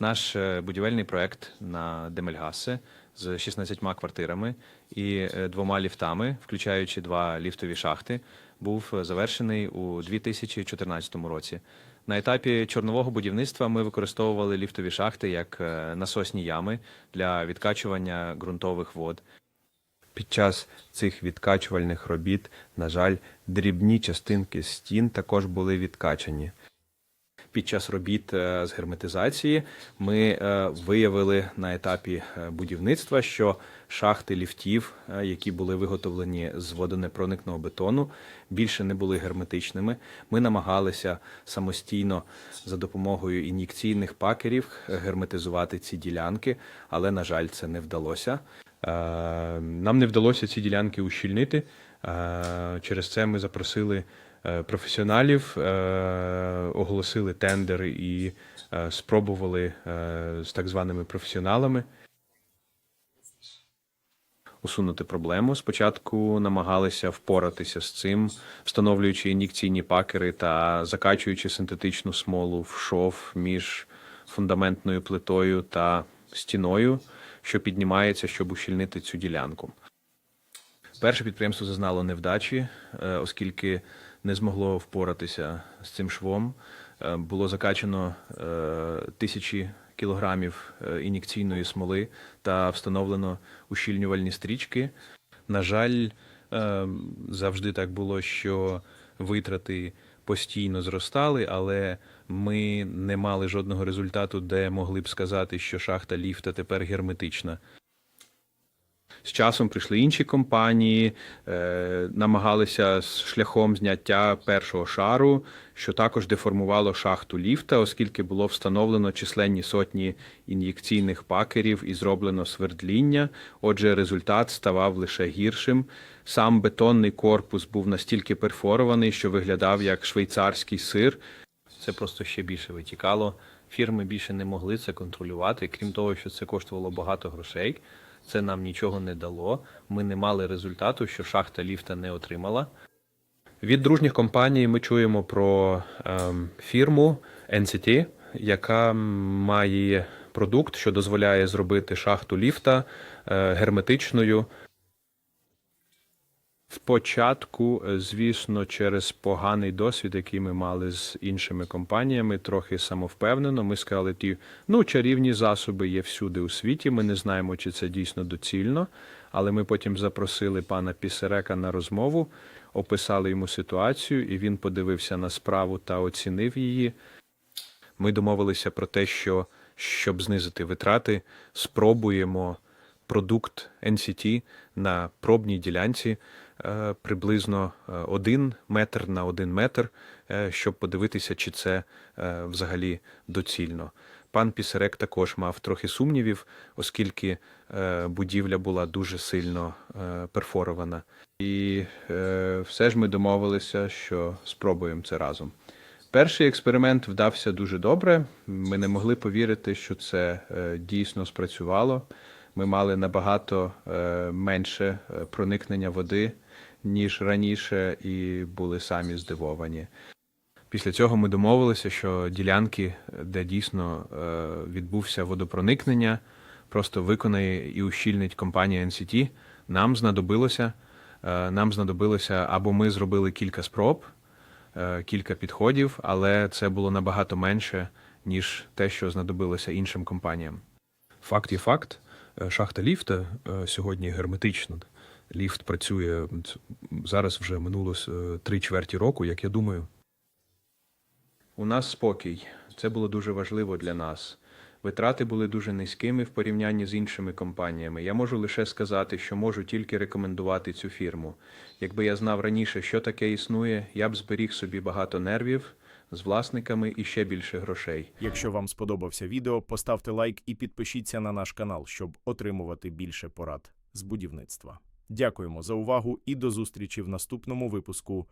Наш е, будівельний проект на Демельгасе з 16 квартирами і е, двома ліфтами, включаючи два ліфтові шахти, був е, завершений у 2014 році. На етапі чорнового будівництва ми використовували ліфтові шахти як насосні ями для відкачування ґрунтових вод. Під час цих відкачувальних робіт, на жаль, дрібні частинки стін також були відкачані. Під час робіт е, з герметизації ми е, виявили на етапі е, будівництва, що шахти ліфтів, які були виготовлені з водонепроникного бетону, більше не були герметичними. Ми намагалися самостійно за допомогою ін'єкційних пакерів герметизувати ці ділянки, але, на жаль, це не вдалося. Нам не вдалося ці ділянки ущільнити. Через це ми запросили професіоналів, е, оголосили тендер і е, спробували е, з так званими професіоналами усунути проблему. Спочатку намагалися впоратися з цим, встановлюючи ін'єкційні пакери та закачуючи синтетичну смолу в шов між фундаментною плитою та стіною, що піднімається, щоб ущільнити цю ділянку. Перше підприємство зазнало невдачі, е, оскільки не змогло впоратися з цим швом. Е, Було закачано е, тисячі кілограмів е, ін'єкційної смоли та встановлено ущільнювальні стрічки. На жаль, завжди так було, що витрати постійно зростали, але ми не мали жодного результату, де могли б сказати, що шахта ліфта тепер герметична. З часом прийшли інші компанії, е, намагалися з шляхом зняття першого шару, що також деформувало шахту ліфта, оскільки було встановлено численні сотні ін'єкційних пакерів і зроблено свердління. Отже, результат ставав лише гіршим. Сам бетонний корпус був настільки перфорований, що виглядав як швейцарський сир. Це просто ще більше витікало. Фірми більше не могли це контролювати. Крім того, що це коштувало багато грошей. Це нам нічого не дало. Ми не мали результату, що шахта ліфта не отримала. Від дружніх компаній ми чуємо про ем, фірму NCT, яка має продукт, що дозволяє зробити шахту ліфта е, герметичною. Спочатку, е, звісно, через поганий досвід, який ми мали з іншими компаніями, трохи самовпевнено. Ми сказали, ті, ну, чарівні засоби є всюди у світі. Ми не знаємо, чи це дійсно доцільно. Але ми потім запросили пана Пісерека на розмову, описали йому ситуацію, і він подивився на справу та оцінив її. Ми домовилися про те, що щоб знизити витрати, спробуємо продукт NCT на пробній ділянці е, приблизно е, один метр на один метр, е, щоб подивитися, чи це взагалі доцільно. Пан Пісерек також мав трохи сумнівів, оскільки будівля була дуже сильно перфорована. І все ж ми домовилися, що спробуємо це разом. Перший експеримент вдався дуже добре. Ми не могли повірити, що це дійсно спрацювало. Ми мали набагато е, менше е, проникнення води, ніж раніше, і були самі здивовані. Після цього ми домовилися, що ділянки, де дійсно е, відбувся водопроникнення, просто виконає і ущільнить компанія NCT. Нам знадобилося, е, нам знадобилося або ми зробили кілька спроб, е, кілька підходів, але це було набагато менше, ніж те, що знадобилося іншим компаніям. Факт є факт. Е, Шахта ліфта е, сьогодні герметична. Ліфт працює зараз вже минуло е, три чверті року, як я думаю. У нас спокій. Це було дуже важливо для нас. Витрати були дуже низькими в порівнянні з іншими компаніями. Я можу лише сказати, що можу тільки рекомендувати цю фірму. Якби я знав раніше, що таке існує, я б зберіг собі багато нервів з власниками і ще більше грошей. Якщо вам сподобався відео, поставте лайк і підпишіться на наш канал, щоб отримувати більше порад з будівництва. Дякуємо за увагу і до зустрічі в наступному випуску